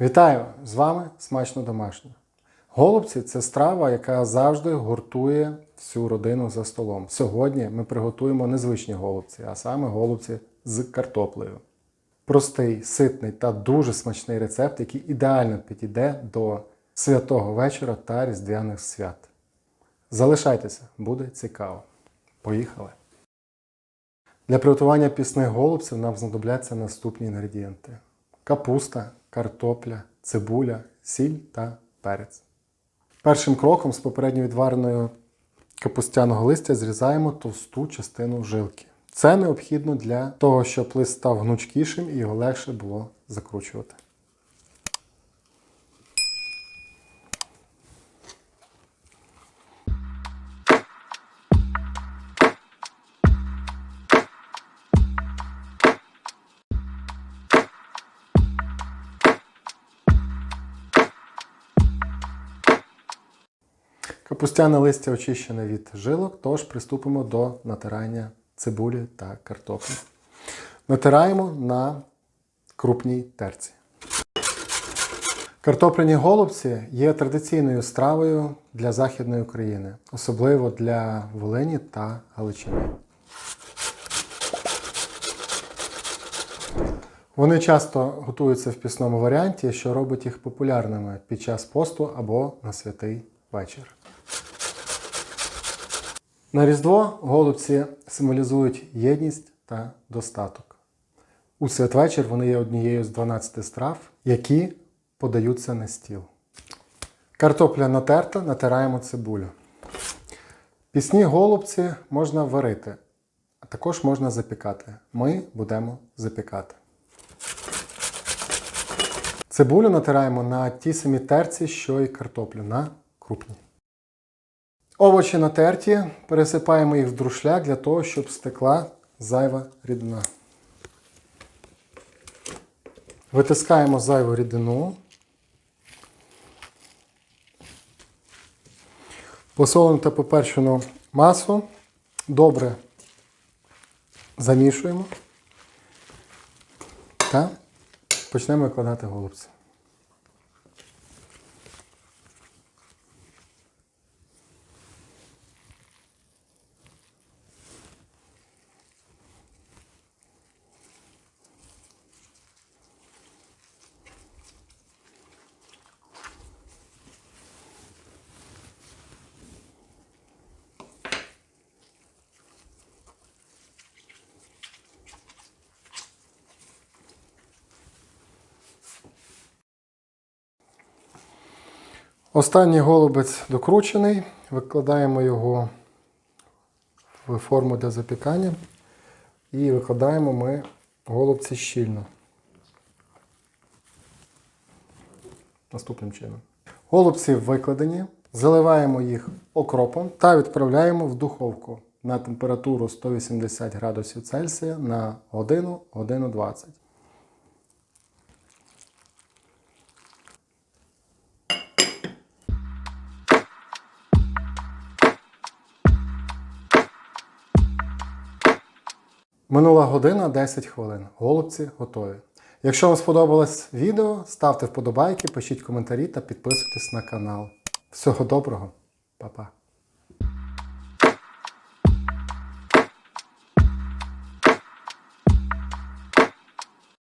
Вітаю! З вами смачно домашнє. Голубці це страва, яка завжди гуртує всю родину за столом. Сьогодні ми приготуємо незвичні голубці, а саме голубці з картоплею. Простий, ситний та дуже смачний рецепт, який ідеально підійде до святого вечора та різдвяних свят. Залишайтеся, буде цікаво. Поїхали! Для приготування пісних голубців нам знадобляться наступні інгредієнти: капуста, картопля, цибуля, сіль та перець. Першим кроком з попередньо відвареної капустяного листя зрізаємо товсту частину жилки. Це необхідно для того, щоб лист став гнучкішим і його легше було закручувати. Капустяне листя очищене від жилок, тож приступимо до натирання цибулі та картоплі. Натираємо на крупній терці. Картопляні голубці є традиційною стравою для Західної України, особливо для Волині та Галичини. Вони часто готуються в пісному варіанті, що робить їх популярними під час посту або на святий вечір. На Різдво голубці символізують єдність та достаток. У святвечір вони є однією з 12 страв, які подаються на стіл. Картопля натерта, натираємо цибулю. Пісні голубці можна варити, а також можна запікати. Ми будемо запікати. Цибулю натираємо на тій самій терці, що і картоплю, на крупній. Овочі натерті, пересипаємо їх в друшляк для того, щоб стекла зайва рідина. Витискаємо зайву рідину. Посолену та поперчену масу добре замішуємо та почнемо викладати голубці. Останній голубець докручений. Викладаємо його в форму для запікання. І викладаємо ми голубці щільно. Наступним чином. Голубці викладені, заливаємо їх окропом та відправляємо в духовку на температуру 180 градусів Цельсія на годину, годину 20. Минула година 10 хвилин. Голубці готові. Якщо вам сподобалось відео, ставте вподобайки, пишіть коментарі та підписуйтесь на канал. Всього доброго, Па-па.